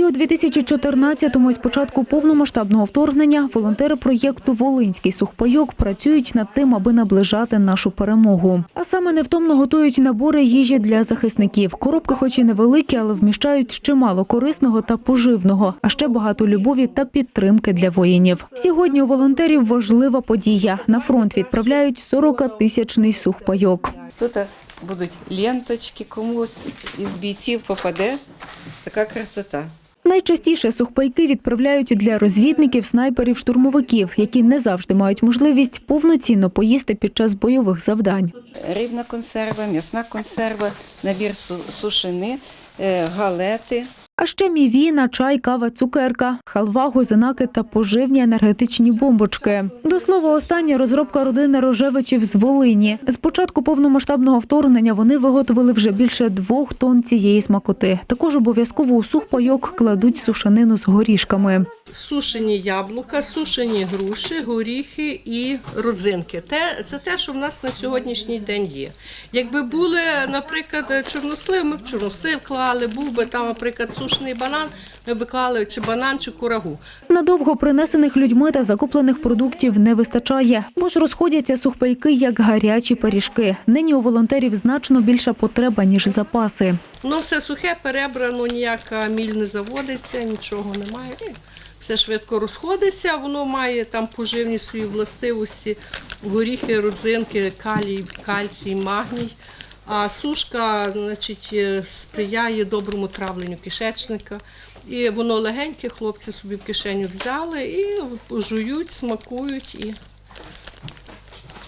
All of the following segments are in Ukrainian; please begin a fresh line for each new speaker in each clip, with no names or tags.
І у 2014-му, з початку повномасштабного вторгнення, волонтери проєкту Волинський сухпайок працюють над тим, аби наближати нашу перемогу. А саме невтомно готують набори їжі для захисників. Коробки, хоч і невеликі, але вміщають чимало корисного та поживного, а ще багато любові та підтримки для воїнів. Сьогодні у волонтерів важлива подія. На фронт відправляють 40-тисячний сухпайок.
Тут будуть ленточки, комусь із бійців попаде. Така красота.
Найчастіше сухпайки відправляють для розвідників, снайперів, штурмовиків, які не завжди мають можливість повноцінно поїсти під час бойових завдань.
Рибна консерва, м'ясна консерва, набір сушини, е, галети.
А ще мівіна, чай, кава, цукерка, халва, гозинаки та поживні енергетичні бомбочки. До слова, остання розробка родини Рожевичів з Волині. З початку повномасштабного вторгнення вони виготовили вже більше двох тонн цієї смакоти. Також обов'язково у сухпайок кладуть сушанину з горішками.
Сушені яблука, сушені груші, горіхи і родзинки. Те, це те, що в нас на сьогоднішній день є. Якби були, наприклад, чорнослив, ми б чорнослив клали, був би там, наприклад, сушений банан, ми б клали чи банан, чи курагу.
Надовго принесених людьми та закуплених продуктів не вистачає, бо ж розходяться сухпайки як гарячі пиріжки. Нині у волонтерів значно більша потреба ніж запаси.
Ну, все сухе, перебрано, ніяка міль не заводиться, нічого немає. Все швидко розходиться, воно має там поживні свої властивості, горіхи, родзинки, калій, кальцій, магній. А сушка значить, е, сприяє доброму травленню кишечника. І воно легеньке, хлопці собі в кишеню взяли і жують, смакують і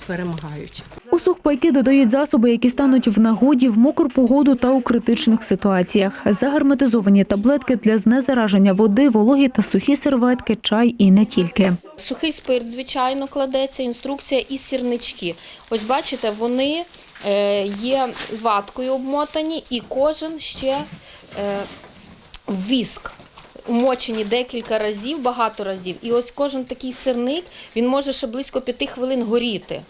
перемагають.
Сухпайки додають засоби, які стануть в нагоді в мокру погоду та у критичних ситуаціях. Загерметизовані таблетки для знезараження води, вологі та сухі серветки, чай і не тільки.
Сухий спирт, звичайно, кладеться, інструкція і сірнички. Ось бачите, вони е, є ваткою обмотані, і кожен ще е, віск. Умочені декілька разів, багато разів. І ось кожен такий сирник він може ще близько п'яти хвилин горіти.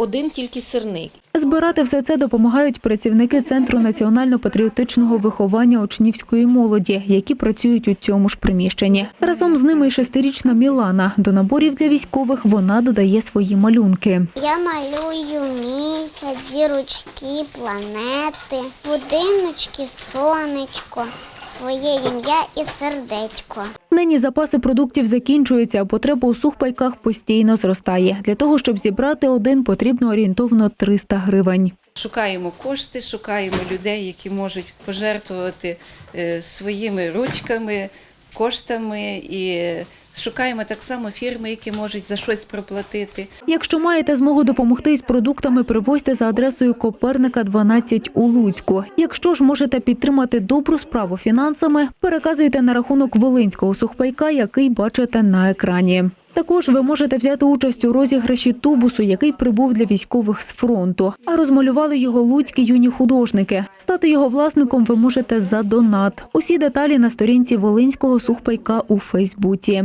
Один тільки сирник.
Збирати все це допомагають працівники Центру національно-патріотичного виховання учнівської молоді, які працюють у цьому ж приміщенні. Разом з ними й шестирічна Мілана. До наборів для військових вона додає свої малюнки.
Я малюю місяць, зірочки, планети, будиночки, сонечко, своє ім'я і сердечко.
Нині запаси продуктів закінчуються, а потреба у сухпайках постійно зростає. Для того, щоб зібрати один, потрібно орієнтовно 300 гривень.
Шукаємо кошти, шукаємо людей, які можуть пожертвувати е, своїми ручками, коштами і шукаємо так само фірми, які можуть за щось проплатити.
Якщо маєте змогу допомогти із продуктами, привозьте за адресою Коперника 12 у Луцьку. Якщо ж можете підтримати добру справу фінансами, переказуйте на рахунок Волинського сухпайка, який бачите на екрані. Також ви можете взяти участь у розіграші тубусу, який прибув для військових з фронту. А розмалювали його луцькі юні художники. Стати його власником ви можете за донат. Усі деталі на сторінці Волинського сухпайка у Фейсбуці.